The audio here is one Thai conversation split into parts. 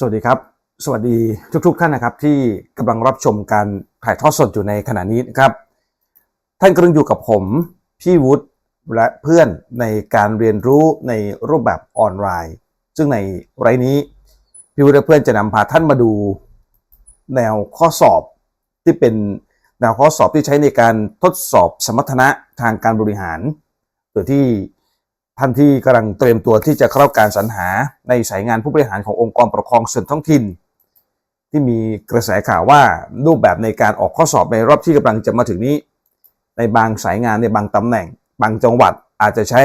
สวัสดีครับ สวัสดีทุกๆท่านนะครับ ที่กำลังรับชมการถ่ายทอดสดอยู่ในขณะนี้นะครับ ท่านกำลังอยู่กับผม พี่วุฒิและเพื่อนในการเรียนรู้ในรูปแบบออนไลน์ ซึ่งในไรนี้พี่วุฒิและเพื่อนจะนำพาท่านมาดู แนวข้อสอบที่เป็นแนวข้อสอบที่ใช้ในการทดสอบสมรรถนะทางการบริหาร โดยที่ ท่านที่กำลังเตรียมตัวที่จะเข้าการสรรหาในสายงานผู้บริหารขององค์กรปกครองส่วนท้องถิ่น ที่มีกระแสข่าวว่ารูปแบบในการออกข้อสอบในรอบที่กำลังจะมาถึงนี้ ในบางสายงานในบางตำแหน่ง บางจังหวัดอาจจะใช้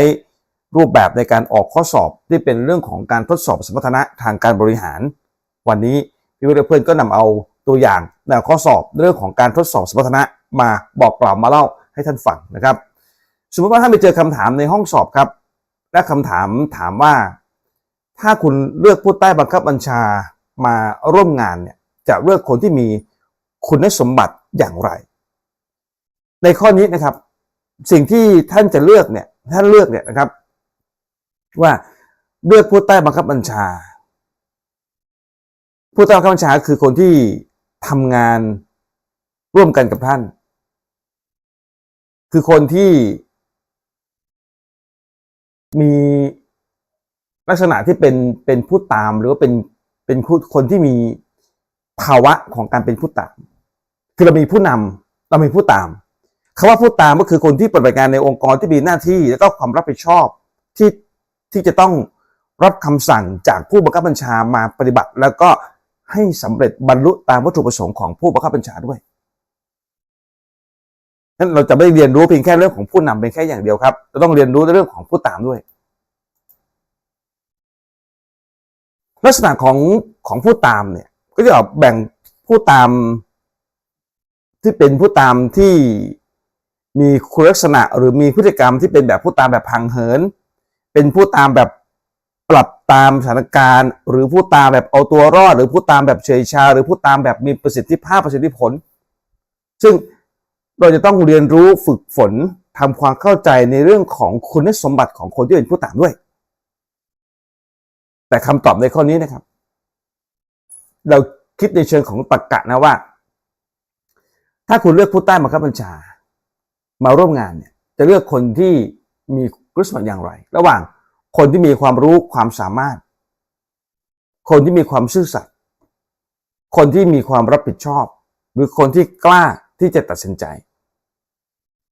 รูปแบบในการออกข้อสอบที่เป็นเรื่องของการทดสอบสมรรถนะทางการบริหาร วันนี้พี่วิเพื่อนก็นำเอาตัวอย่างแนวข้อสอบเรื่องของการทดสอบสมรรถนะมาบอกกล่าวมาเล่าให้ท่านฟังนะครับ สมมติว่าท่านไปเจอคำถามในห้องสอบครับ และคำถามถามว่า ถ้าคุณเลือกผู้ใต้บังคับบัญชามาร่วมงานเนี่ยจะเลือกคนที่มีคุณสมบัติอย่างไร ในข้อนี้นะครับ สิ่งที่ท่านจะเลือกเนี่ยท่านเลือกเนี่ยนะครับ ว่าเลือกผู้ใต้บังคับบัญชา ผู้ใต้บังคับบัญชาคือคนที่ทำงานร่วมกันกับท่าน คือคนที่ มีลักษณะที่เป็นเป็นผู้ตามหรือว่าเป็นเป็นคนที่มีภาวะของการเป็นผู้ตาม คือเรามีผู้นำเรามีผู้ตามคำว่าผู้ตามก็คือคนที่ปฏิบัติงานในองค์กรที่มีหน้าที่ แล้วก็ความรับผิดชอบที่ที่จะต้องรับคำสั่งจากผู้บังคับบัญชามาปฏิบัติ แล้วก็ให้สำเร็จบรรลุตามวัตถุประสงค์ของผู้บังคับบัญชาด้วย นั้นเราจะไม่เรียนรู้เพียงแค่เรื่องของผู้นำเป็นแค่อย่างเดียวครับเราต้องเรียนรู้ในเรื่องของผู้ตามด้วย ลักษณะของของผู้ตามเนี่ย ก็จะแบ่งผู้ตาม ที่เป็นผู้ตามที่มีคุณลักษณะหรือมีพฤติกรรมที่เป็นแบบผู้ตามแบบพังเหิน เป็นผู้ตามแบบปรับตามสถานการณ์ หรือผู้ตามแบบเอาตัวรอด หรือผู้ตามแบบเฉยชา หรือผู้ตามแบบมีประสิทธิภาพประสิทธิผล ซึ่ง เราจะต้องเรียนรู้ฝึกฝนทำความเข้าใจในเรื่องของคุณสมบัติของคนที่เป็นผู้ตามด้วย แต่คำตอบในข้อนี้นะครับ เราคิดในเชิงของตรรกะนะว่า ถ้าคุณเลือกผู้ใต้บังคับบัญชา มาร่วมงานเนี่ยจะเลือกคนที่มีคุณสมบัติอย่างไร ระหว่างคนที่มีความรู้ความสามารถ คนที่มีความซื่อสัตย์คนที่มีความรับผิดชอบ หรือคนที่กล้าที่จะตัดสินใจ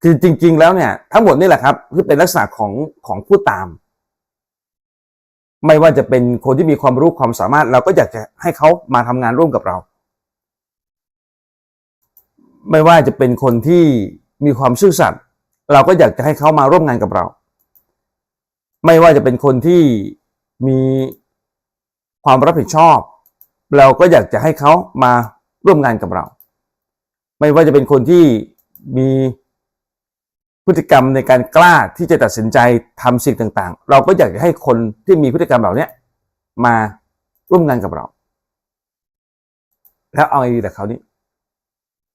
คือจริง ๆ แล้วเนี่ย ทั้งหมดนี่แหละครับคือเป็นลักษณะของของผู้ตาม ไม่ว่าจะเป็นคนที่มีความรู้ความสามารถ เราก็อยากจะให้เขามาทำงานร่วมกับเรา ไม่ว่าจะเป็นคนที่มีความซื่อสัตย์เราก็อยากจะให้เขามาร่วมงานกับเรา ไม่ว่าจะเป็นคนที่มีความรับผิดชอบ เราก็อยากจะให้เขามาร่วมงานกับเรา ไม่ว่าจะเป็นคนที่มี พฤติกรรมในการกล้าที่จะตัดสินใจทำสิ่งต่างๆ เราก็อยากจะให้คนที่มีพฤติกรรมเหล่านี้มาร่วมงานกับเรา แล้วเอาไงดีแต่เขานี้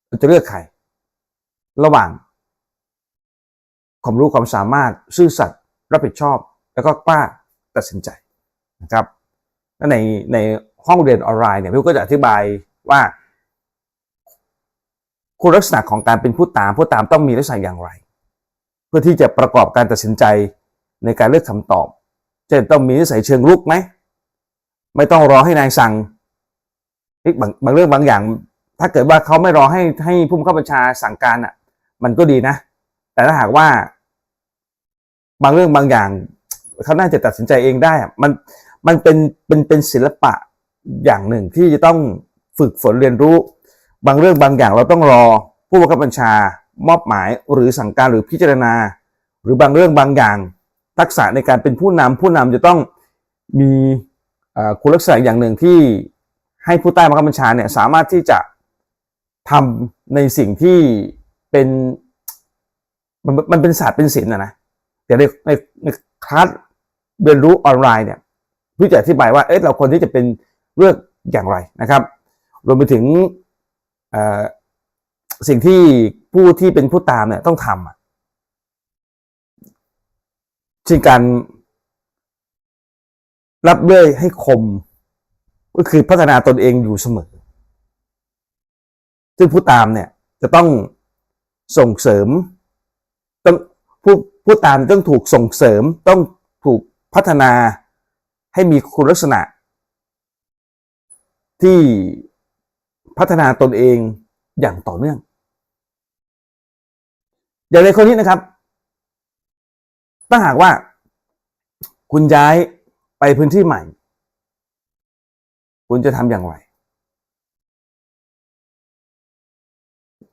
เราจะเลือกใคร ระหว่าง ความรู้ความสามารถซื่อสัตย์รับผิดชอบ แล้วก็กล้าตัดสินใจนะครับและในในห้องเรียนออนไลน์เนี่ยพี่ก็จะอธิบายว่า คุณลักษณะของการเป็นผู้ตามผู้ตามต้องมีลักษณะอย่างไร เพื่อที่จะประกอบการตัดสินใจในการเลือกคำตอบเช่นต้องมีนิสัยเชิงลุกไหมไม่ต้องรอให้นายสั่งบางบางเรื่องบางอย่าง ถ้าเกิดว่าเขาไม่รอให้ให้ผู้บังคับบัญชาสั่งการอะ มันก็ดีนะ แต่ถ้าหากว่า บางเรื่องบางอย่างเขาน่าจะตัดสินใจเองได้ มันมันเป็นเป็นเป็นศิลปะอย่างหนึ่งที่จะต้องฝึกฝนเรียนรู้ บางเรื่องบางอย่างเราต้องรอผู้บังคับบัญชา มอบหมายหรือสั่งการหรือพิจารณา หรือบางเรื่องบางอย่าง ทักษะในการเป็นผู้นำผู้นำจะต้องมีคุณลักษณะอย่างหนึ่งที่ให้ผู้ใต้บังคับบัญชาเนี่ยสามารถที่จะทำในสิ่งที่เป็นมันมันเป็นศาสตร์เป็นศิลป์นะนะแต่ในในในคลาสเรียนรู้ออนไลน์เนี่ยพื่จะอธิบายว่าเอ๊ะเราควรที่จะเป็นเลือกอย่างไรนะครับ รวมไปถึง สิ่งที่ผู้ที่เป็นผู้ตามเนี่ยต้องทำอะเช่นการรับเลื่อยให้คม ก็คือพัฒนาตนเองอยู่เสมอ ซึ่งผู้ตามเนี่ยจะต้องส่งเสริม ต้องผู้ผู้ตามต้องถูกส่งเสริม ต้องถูกพัฒนาให้มีคุณลักษณะ ที่พัฒนาตนเองอย่างต่อเนื่อง อย่างในคนนี้นะครับ ถ้าหากว่า คุณย้ายไปพื้นที่ใหม่ คุณจะทำอย่างไร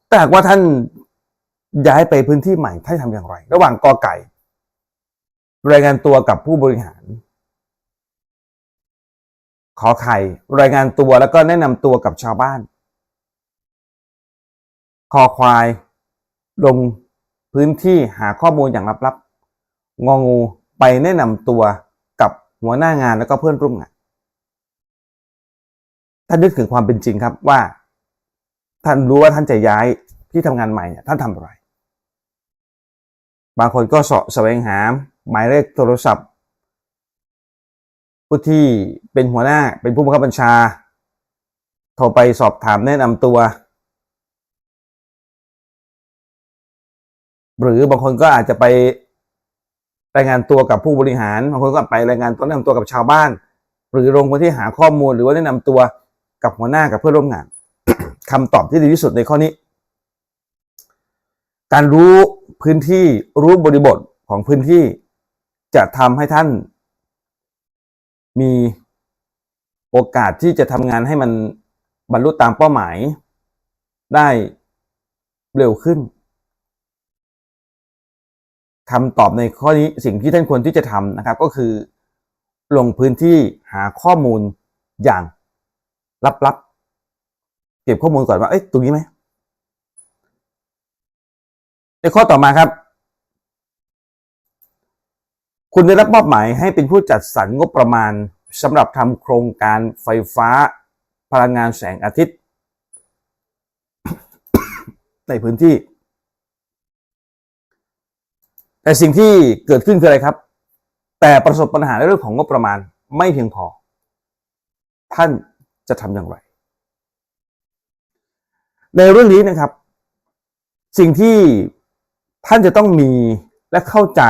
แต่หากว่าท่านย้ายไปพื้นที่ใหม่ท่านทำอย่างไร ระหว่างกอไก่ รายงานตัวกับผู้บริหาร ขอไข่รายงานตัวแล้วก็แนะนำตัวกับชาวบ้าน คอควายลง พื้นที่หาข้อมูลอย่างลับๆ งองูไปแนะนำตัวกับหัวหน้างานแล้วก็เพื่อนร่วมงานท่านนึกถึงความเป็นจริงครับว่า ท่านรู้ว่าท่านจะย้ายที่ทำงานใหม่เนี่ยท่านทำอะไร บางคนก็เสาะแสวงหาหมายเลขโทรศัพท์ ผู้ที่เป็นหัวหน้าเป็นผู้บังคับบัญชา โทรไปสอบถามแนะนำตัว หรือบางคนก็อาจจะไปรายงานตัวกับผู้บริหารบางคนก็ไปรายงานตัวแนะนำตัวกับชาวบ้าน หรือลงพื้นที่หาข้อมูลหรือว่าแนะนำตัวกับหัวหน้ากับเพื่อนร่วมงานคำตอบที่ดีที่สุดในข้อนี้ การรู้พื้นที่รู้บริบทของพื้นที่จะทำให้ท่าน มีโอกาสที่จะทำงานให้มันบรรลุตามเป้าหมายได้เร็วขึ้น คำตอบในข้อนี้สิ่งที่ท่านควรที่จะทำนะครับ ก็คือ ลงพื้นที่หาข้อมูลอย่างลับๆเก็บข้อมูลก่อนว่าเอ้ยตรงนี้ไหมในข้อต่อมาครับ คุณได้รับมอบหมายให้เป็นผู้จัดสรรงบประมาณสำหรับทำโครงการไฟฟ้าพลังงานแสงอาทิตย์ ในพื้นที่ แต่สิ่งที่เกิดขึ้นคืออะไรครับ แต่ประสบปัญหาในเรื่องของงบประมาณไม่เพียงพอ ท่านจะทำอย่างไร ในเรื่องนี้นะครับ สิ่งที่ท่านจะต้องมีและเข้าใจ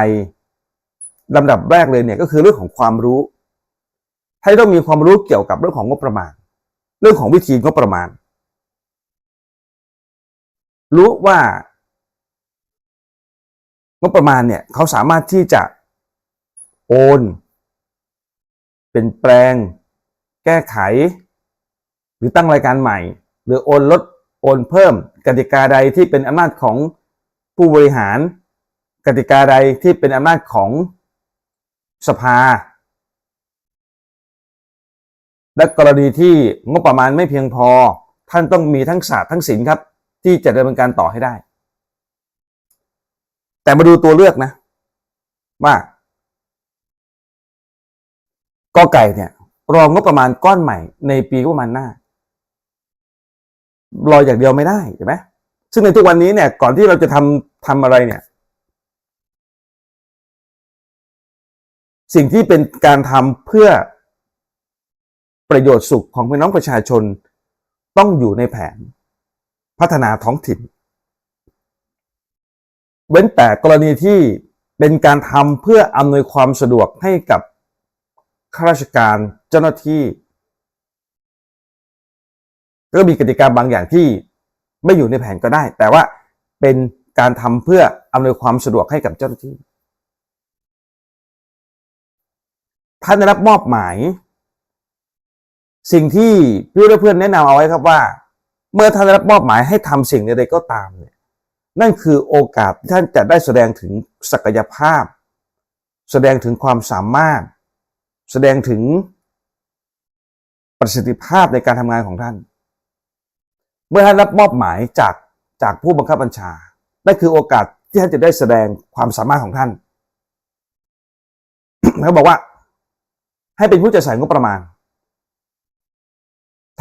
ลำดับแรกเลยเนี่ยก็คือเรื่องของความรู้ท่านต้องมีความรู้เกี่ยวกับเรื่องของงบประมาณ เรื่องของวิธีงบประมาณ รู้ว่า งบประมาณเนี่ยเขาสามารถที่จะโอนเปลี่ยนแปลง แก้ไข หรือตั้งรายการใหม่ หรือโอนลดโอนเพิ่ม กติกาใดที่เป็นอำนาจของผู้บริหาร กติกาใดที่เป็นอำนาจของสภา และกรณีที่งบประมาณไม่เพียงพอ ท่านต้องมีทั้งศาสตร์ทั้งศิลป์ครับ ที่จะดำเนินการต่อให้ได้ แต่มาดูตัวเลือกนะ ว่ากอไก่เนี่ย รองงบประมาณก้อนใหม่ในปีงบประมาณหน้ารออย่างเดียวไม่ได้ใช่ไหมซึ่งในทุกวันนี้เนี่ย ก่อนที่เราจะทำทำอะไรเนี่ย สิ่งที่เป็นการทำเพื่อประโยชน์สุขของพี่น้องประชาชนต้องอยู่ในแผนพัฒนาท้องถิ่น เว้นแต่กรณีที่เป็นการทำเพื่ออำนวยความสะดวกให้กับข้าราชการเจ้าหน้าที่ ก็มีกติกาบางอย่างที่ไม่อยู่ในแผนก็ได้ แต่ว่าเป็นการทำเพื่ออำนวยความสะดวกให้กับเจ้าหน้าที่ท่านได้รับมอบหมาย สิ่งที่พี่เพื่อนแนะนำเอาไว้ครับว่า เมื่อท่านได้รับมอบหมายให้ทำสิ่งใดๆก็ตามเนี่ย นั่นคือโอกาสที่ท่านจะได้แสดงถึงศักยภาพ แสดงถึงความสามารถ แสดงถึงประสิทธิภาพในการทำงานของท่าน เมื่อท่านรับมอบหมายจากจากผู้บังคับบัญชา นั่นคือโอกาสที่ท่านจะได้แสดงความสามารถของท่านเขาบอกว่า ให้เป็นผู้จัดสรรงบประมาณ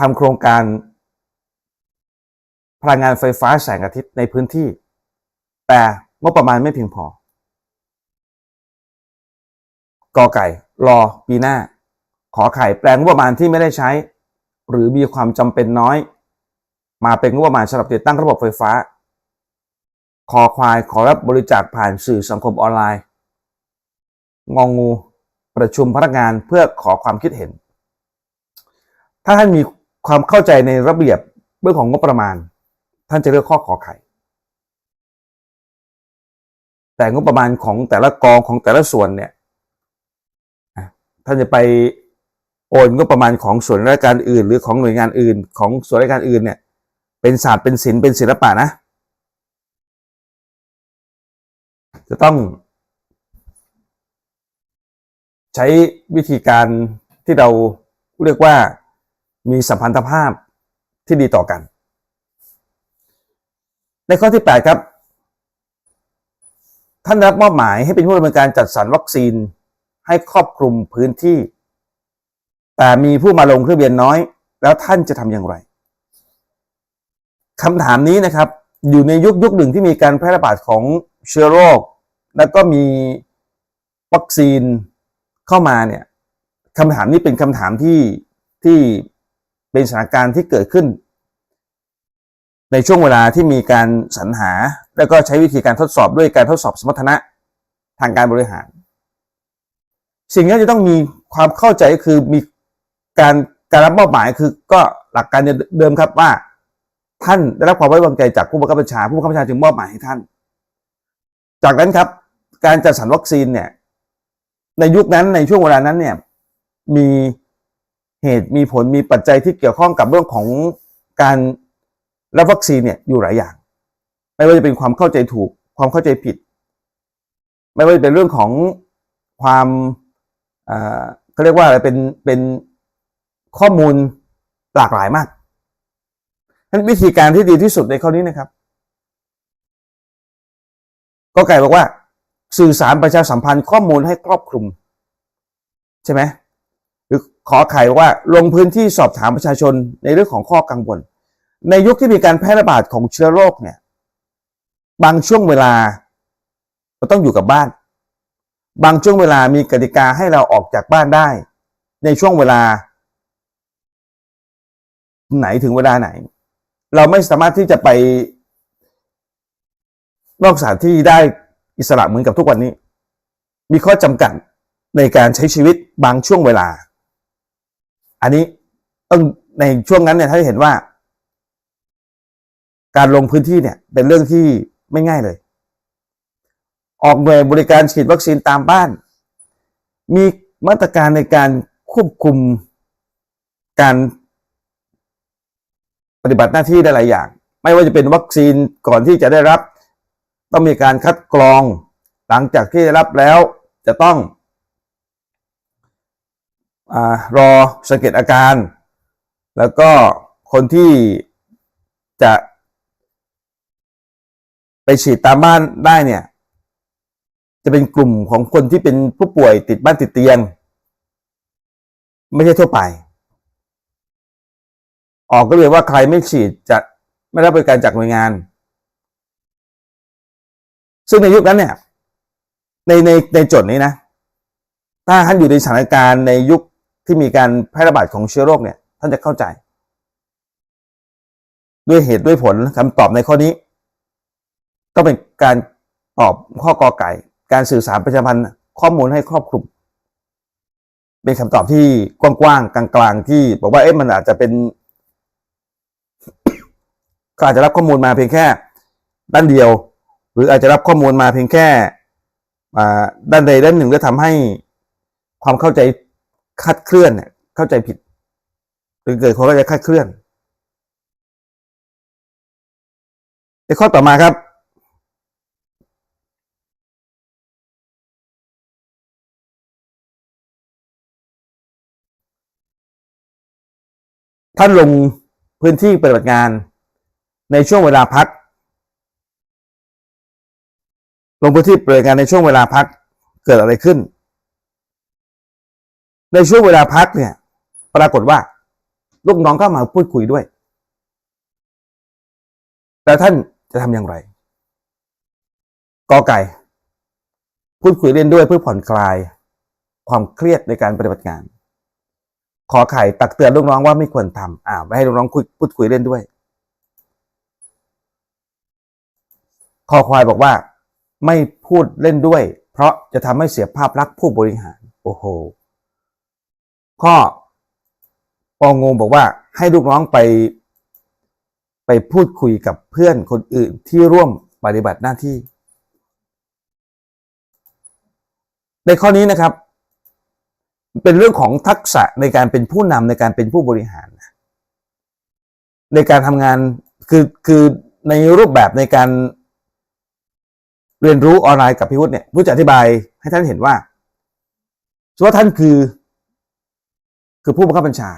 ทำโครงการพลังงานไฟฟ้าแสงอาทิตย์ในพื้นที่ แต่งบประมาณไม่เพียงพอกอไก่รอปีหน้า ขอไข่แปลงงบประมาณที่ไม่ได้ใช้ หรือมีความจำเป็นน้อย มาเป็นงบประมาณสำหรับติดตั้งระบบไฟฟ้า คอควายขอรับบริจาคผ่านสื่อสังคมออนไลน์ งองู ประชุมพนักงานเพื่อขอความคิดเห็น ถ้าท่านมีความเข้าใจในระเบียบเรื่องของงบประมาณ ท่านจะเลือกข้อขอไข่ แต่งบประมาณของแต่ละกองของแต่ละส่วนเนี่ยท่านจะไปโอนงบประมาณของส่วนราชการอื่น หรือของหน่วยงานอื่น ของส่วนราชการอื่นเนี่ย เป็นศาสตร์เป็นศิลป์เป็นศิลปะนะ จะต้อง ใช้วิธีการที่เราเรียกว่ามีสัมพันธภาพที่ดีต่อกัน ในข้อที่ 8 ครับ ท่านรับมอบหมายให้เป็นผู้ดำเนินการจัดสรรวัคซีน ให้ครอบคลุมพื้นที่ แต่มีผู้มาลงทะเบียนน้อย แล้วท่านจะทำอย่างไรคำถามนี้นะครับ อยู่ในยุคยุคหนึ่งที่มีการแพร่ระบาดของเชื้อโรค แล้วก็มีวัคซีนเข้ามาเนี่ยคำถามนี้เป็นคำถามที่ที่เป็นสถานการณ์ที่เกิดขึ้น ในช่วงเวลาที่มีการสรรหา แล้วก็ใช้วิธีการทดสอบด้วยการทดสอบสมรรถนะทางการบริหาร สิ่งที่จะต้องมีความเข้าใจก็คือมีการการรับมอบหมายคือก็หลักการเดิมครับว่า ท่านได้รับความไว้วางใจจากผู้บังคับบัญชา ผู้บังคับบัญชาจึงมอบหมายให้ท่าน จากนั้นครับการจัดสรรวัคซีนเนี่ยในยุคนั้นในช่วงเวลานั้นเนี่ยมีเหตุมีผลมีปัจจัยที่เกี่ยวข้องกับเรื่องของการ รับวัคซีนเนี่ยอยู่หลายอย่าง ไม่ว่าจะเป็นความเข้าใจถูก ความเข้าใจผิด ไม่ว่าจะเป็นเรื่องของความเขาเรียกว่าอะไรเป็นเป็นข้อมูลหลากหลายมากนั้นวิธีการที่ดีที่สุดในข้อนี้นะครับ ก็ไก่บอกว่า สื่อสารประชาสัมพันธ์ข้อมูลให้ครอบคลุม ใช่ไหมหรือขอไขบอกว่าลงพื้นที่สอบถามประชาชนในเรื่องของข้อกังวล ในยุคที่มีการแพร่ระบาดของเชื้อโรคเนี่ย บางช่วงเวลาเราต้องอยู่กับบ้าน บางช่วงเวลามีกติกาให้เราออกจากบ้านได้ ในช่วงเวลา ไหนถึงเวลาไหน เราไม่สามารถที่จะไป นอกสถานที่ได้อิสระเหมือนกับทุกวันนี้ มีข้อจำกัดในการใช้ชีวิตบางช่วงเวลา อันนี้ต้องในช่วงนั้นเนี่ยถ้าเห็นว่า การลงพื้นที่เนี่ยเป็นเรื่องที่ไม่ง่ายเลย ออกหน่วยบริการฉีดวัคซีนตามบ้าน มีมาตรการในการควบคุมการปฏิบัติหน้าที่ได้หลายอย่าง ไม่ว่าจะเป็นวัคซีนก่อนที่จะได้รับ ต้องมีการคัดกรอง หลังจากที่ได้รับแล้วจะต้องอรอสังเกตอาการ แล้วก็คนที่จะ ไปฉีดตามบ้านได้เนี่ย จะเป็นกลุ่มของคนที่เป็นผู้ป่วยติดบ้านติดเตียง ไม่ใช่ทั่วไป ออกก็เลยว่าใครไม่ฉีดจะไม่ได้รับบริการจากหน่วยงาน ซึ่งในยุคนั้นเนี่ย ในในในโจทย์นี้นะ ถ้าท่านอยู่ในสถานการณ์ในยุคที่มีการแพร่ระบาดของเชื้อโรคเนี่ย ท่านจะเข้าใจ ด้วยเหตุด้วยผลคำตอบในข้อนี้ ต้องเป็นการตอบข้อกอไก่ การสื่อสารประชาพันธ์ข้อมูลให้ครอบคลุม เป็นคำตอบที่กว้างๆกลางๆ ที่บอกว่าเอ๊ะมันอาจจะเป็นก็อาจจะรับข้อมูลมาเพียงแค่ ด้านเดียว หรืออาจจะรับข้อมูลมาเพียงแค่ด้านใดด้านหนึ่งแล้วทำให้ความเข้าใจคลาดเคลื่อนเนี่ยเข้าใจผิดหรือเกิดความเข้าใจคลาดเคลื่อนในข้อต่อมาครับ ท่านลงพื้นที่ปฏิบัติงาน ในช่วงเวลาพัก ลงพื้นที่ปฏิบัติงานในช่วงเวลาพักเกิดอะไรขึ้น ในช่วงเวลาพักเนี่ย ปรากฏว่าลูกน้องเข้ามาพูดคุยด้วย แล้วท่านจะทำอย่างไรกอไก่ พูดคุยเล่นด้วยเพื่อผ่อนคลายความเครียดในการปฏิบัติงาน ขอไข่ตักเตือนลูกน้องว่าไม่ควรทำอ่าไม่ให้ลูกน้องคุยพูดคุยเล่นด้วยคอควายบอกว่า ไม่พูดเล่นด้วย เพราะจะทำให้เสียภาพลักษณ์ผู้บริหาร โอ้โห ข้อปองงบอกว่าให้ลูกน้องไป ไปพูดคุยกับเพื่อนคนอื่นที่ร่วมปฏิบัติหน้าที่ ในข้อนี้นะครับ เป็นเรื่องของทักษะในการเป็นผู้นำในการเป็นผู้บริหาร ในการทำงานคือคือในรูปแบบในการเรียนรู้ออนไลน์กับพี่วุฒิเนี่ยผู้จะอธิบายให้ท่านเห็นว่าว่าท่านคือ คือผู้บังคับบัญชา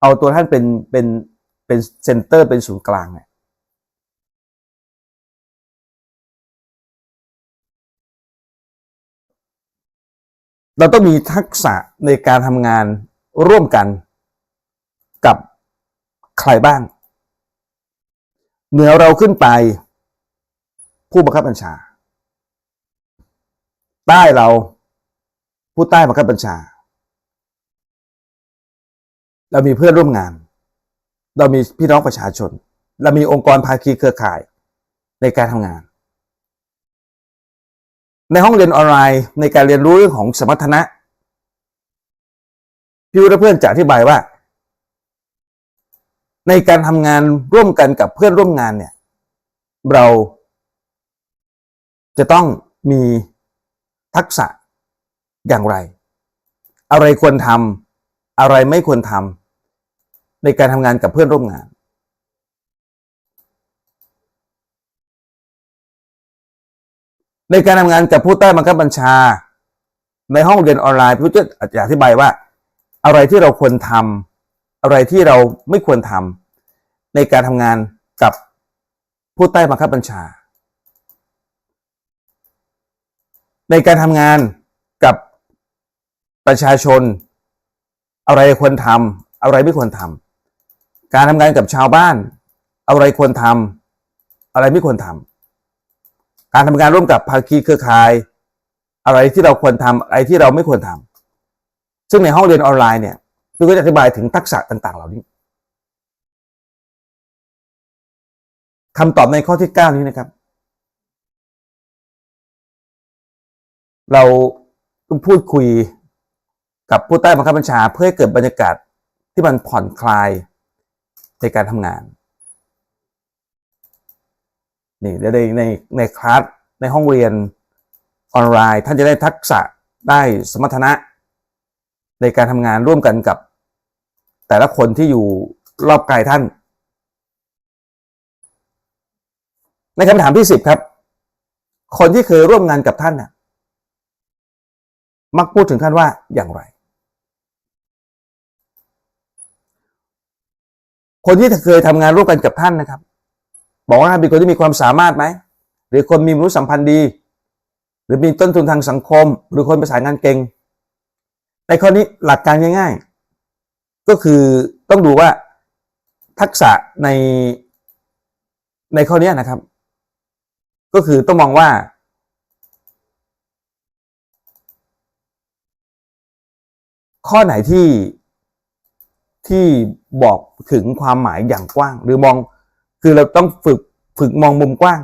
เอาตัวท่านเป็นเป็นเป็นเซนเตอร์เป็นศูนย์กลางเนี่ย เราต้องมีทักษะในการทำงานร่วมกันกับใครบ้าง เหนือเราขึ้นไป ผู้บังคับบัญชา ใต้เราผู้ใต้บังคับบัญชา เรามีเพื่อนร่วมงาน เรามีพี่น้องประชาชน เรามีองค์กรภาคีเครือข่ายในการทำงาน ในห้องเรียนออนไลน์ในการเรียนรู้เรื่องของสมรรถนะ พี่วุฒิและเพื่อนจะอธิบายว่า ในการทำงานร่วมกันกับเพื่อนร่วมงานเนี่ย เราจะต้องมีทักษะอย่างไร อะไรควรทำอะไรไม่ควรทำในการทำงานกับเพื่อนร่วมงาน ในการทำงานกับผู้ใต้บังคับบัญชา ในห้องเรียนออนไลน์พี่จะจะอธิบายว่า อะไรที่เราควรทำอะไรที่เราไม่ควรทำในการทำงานกับผู้ใต้บังคับบัญชา ในการทำงานกับประชาชน อะไรควรทำอะไรไม่ควรทำการทำงานกับชาวบ้าน อะไรควรทำอะไรไม่ควรทำ การทำงานร่วมกับภาคีเครือข่าย อะไรที่เราควรทำอะไรที่เราไม่ควรทำซึ่งในห้องเรียนออนไลน์เนี่ยพี่ก็จะอธิบายถึงทักษะต่างๆ เหล่านี้คำตอบในข้อที่9นี้นะครับ เราต้องพูดคุยกับผู้ใต้บังคับบัญชาเพื่อให้เกิดบรรยากาศที่มันผ่อนคลายในการทำงาน นี่ในในในคลาสในห้องเรียนออนไลน์ ท่านจะได้ทักษะได้สมรรถนะ ในการทำงานร่วมกันกับ แต่ละคนที่อยู่รอบกายท่าน ในคำถามที่สิบครับ คนที่เคยร่วมงานกับท่านน่ะมักพูดถึงท่านว่าอย่างไร คนที่เคยทำงานร่วมกันกับท่านนะครับ บอกว่าท่าเป็นคนที่มีความสามารถไหมหรือคนมีมนุษยสัมพันธ์ดี หรือมีต้นทุนทางสังคม หรือคนประสานงานเก่งในข้อนี้หลักการง่าย ๆ ก็คือต้องดูว่าทักษะในในข้อนี้นะครับ ก็คือต้องมองว่า ข้อไหนที่ที่บอกถึงความหมายอย่างกว้าง หรือมอง คือเราต้องฝึกฝึกมองมุมกว้าง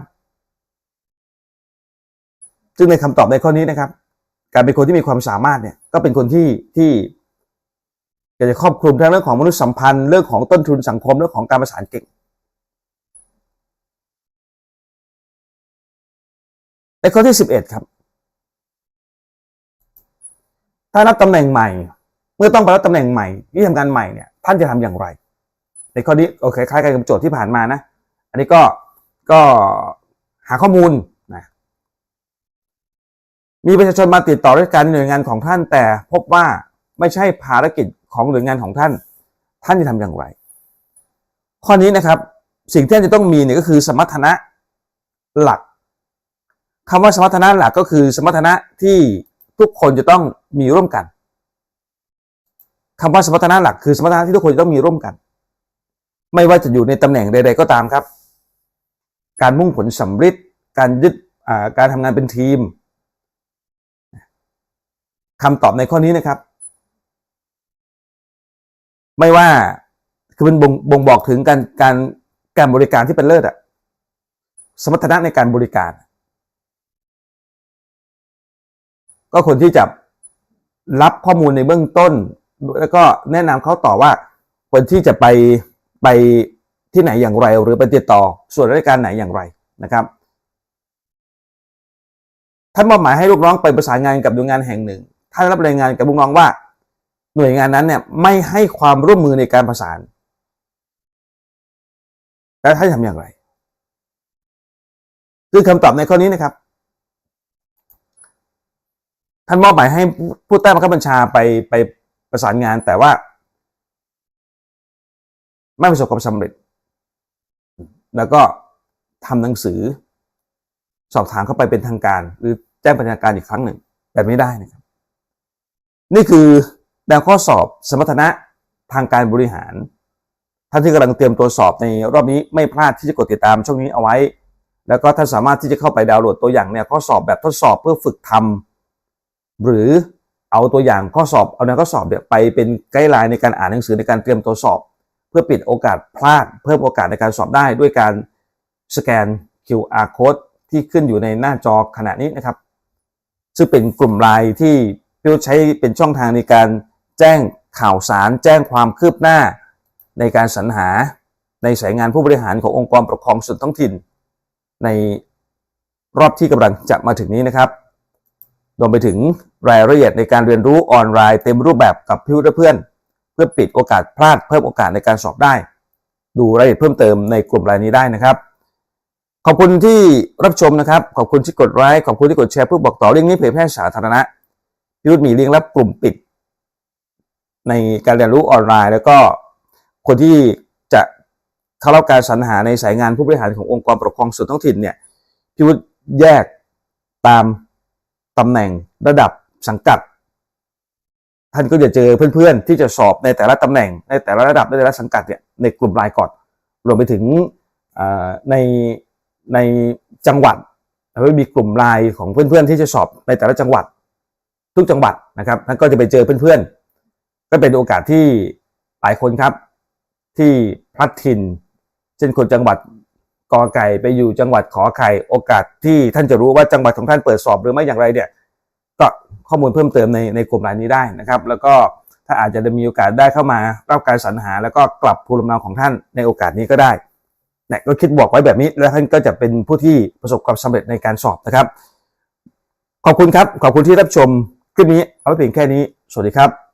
ซึ่งในคำตอบในข้อนี้นะครับ การเป็นคนที่มีความสามารถเนี่ย ก็เป็นคนที่ที่อยากจะครอบคลุมทั้งเรื่องของมนุษยสัมพันธ์เรื่องของต้นทุนสังคมเรื่องของการประสานเก่ง ในข้อที่สิบเอ็ดครับ ถ้ารับตำแหน่งใหม่ เมื่อต้องไปรับตำแหน่งใหม่ที่ทำงานใหม่เนี่ยท่านจะทำอย่างไร ในข้อนี้โอเคคล้ายกันกับโจทย์ที่ผ่านมานะ อันนี้ก็ก็หาข้อมูลนะมีประชาชนมาติดต่อราชการในหน่วยงานของท่าน แต่พบว่าไม่ใช่ภารกิจของหน่วยงานของท่าน ท่านจะทำอย่างไร ข้อนี้นะครับสิ่งที่ท่านจะต้องมีเนี่ยก็คือ สมรรถนะหลักคำว่าสมรรถนะหลักก็คือ สมรรถนะที่ทุกคนจะต้องมีร่วมกันคำว่าสมรรถนะหลักคือสมรรถนะที่ทุกคนจะต้องมีร่วมกัน ไม่ว่าจะอยู่ในตำแหน่งใด ๆ ก็ตามครับ การมุ่งผลสำเร็จการยึดการทำงานเป็นทีมคำตอบในข้อนี้นะครับ ไม่ว่าคือมันบ่งบ่งบอกถึงการการการบริการที่เป็นเลิศอะสมรรถนะในการบริการ ก็คนที่จะรับข้อมูลในเบื้องต้น แล้วก็แนะนำเขาต่อว่าควรที่จะไปไป ที่ไหนอย่างไร หรือไปติดต่อส่วนราชการไหนอย่างไรนะครับท่านมอบหมายให้ลูกน้องไปประสานงานกับหน่วยงานแห่งหนึ่งท่านรับรายงานกับลูกน้องว่า หน่วยงานนั้นเนี่ยไม่ให้ความร่วมมือในการประสานแล้วท่านทำอย่างไรคือคำตอบในข้อนี้นะครับ ท่านมอบหมายให้ผู้ใต้บังคับบัญชาไปไปประสานงานแต่ว่า ไม่ประสบความสำเร็จ แล้วก็ทำหนังสือ สอบถามเข้าไปเป็นทางการ หรือแจ้งป็นทาการอีกครั้งหนึ่ง แบบไม่ได้นะครับ นี่คือแนวข้อสอบสมรรถนะทางการบริหาร ท่านที่กำลังเตรียมตัวสอบในรอบนี้ไม่พลาดที่จะกดติดตามช่องนี้เอาไว้ แล้วก็ท่านสามารถที่จะเข้าไปดาวน์โหลดตัวอย่างแนวข้อสอบแบบทดสอบเพื่อฝึกทำหรือเอาตัวอย่างข้อสอบเอาแนวข้อสอบเนี่ยไปเป็นไกด์ไลน์ในการอ่านหนังสือในการเตรียมตัวสอบ เพื่อปิดโอกาสพลาด เพิ่มโอกาสในการสอบได้ด้วยการสแกน QR code ที่ขึ้นอยู่ในหน้าจอขณะนี้นะครับ ซึ่งเป็นกลุ่มไลน์ที่พี่วุฒิใช้เป็นช่องทางในการแจ้งข่าวสาร แจ้งความคืบหน้า ในการสรรหาในสายงานผู้บริหารขององค์กรปกครองส่วนท้องถิ่น ในรอบที่กำลังจะมาถึงนี้นะครับรวมไปถึงรายละเอียดในการเรียนรู้ออนไลน์เต็มรูปแบบกับพี่วุฒิและเพื่อน พื่อปิดโอกาสพลาดเพิ่มโอกาสในการสอบได้ ดูรายละเอียดเพิ่มเติมในกลุ่มรายนี้ได้นะครับ ขอบคุณที่รับชมนะครับ ขอบคุณที่กดไลค์ขอบคุณที่กดแชร์เพื่อบอกต่อเรื่องนี้เผยแพร่สาธารณะพี่วุฒิมีลิงก์รับกลุ่มปิด ในการเรียนรู้ออนไลน์ แล้วก็คนที่จะเข้ารับการสรรหาในสายงานผู้บริหารขององค์กรปกครองส่วนท้องถิ่นเนี่ยพี่วุฒิแยกตามตำแหน่งระดับสังกัด ท่านก็จะเจอเพื่อนๆ ที่จะสอบในแต่ละตำแหน่ง ในแต่ละระดับในแต่ละสังกัดเนี่ยในกลุ่มไลน์ก่อน รวมไปถึงในในจังหวัดแล้วก็มีกลุ่มไลน์ของเพื่อนๆ ที่จะสอบในแต่ละจังหวัด ทุกจังหวัดนะครับท่านก็จะไปเจอเพื่อนๆ ก็เป็นโอกาสที่หลายคนครับ ที่พลัดถิ่น เช่นคนจังหวัดกอไก่ไปอยู่จังหวัดขอไข่โอกาสที่ท่านจะรู้ว่าจังหวัดของท่านเปิดสอบหรือไม่อย่างไรเนี่ย ก็ข้อมูลเพิ่มเติมในในกลุ่มรายนี้ได้นะครับ แล้วก็ถ้าอาจจะมีโอกาสได้เข้ามารับการสรรหา แล้วก็กลับภูมิลำเนาของท่านในโอกาสนี้ก็ได้เนี่ยก็คิดบอกไว้แบบนี้ แล้วท่านก็จะเป็นผู้ที่ประสบความสำเร็จในการสอบนะครับ ขอบคุณครับ ขอบคุณที่รับชมคลิปนี้เอาไว้เพียงแค่นี้ สวัสดีครับ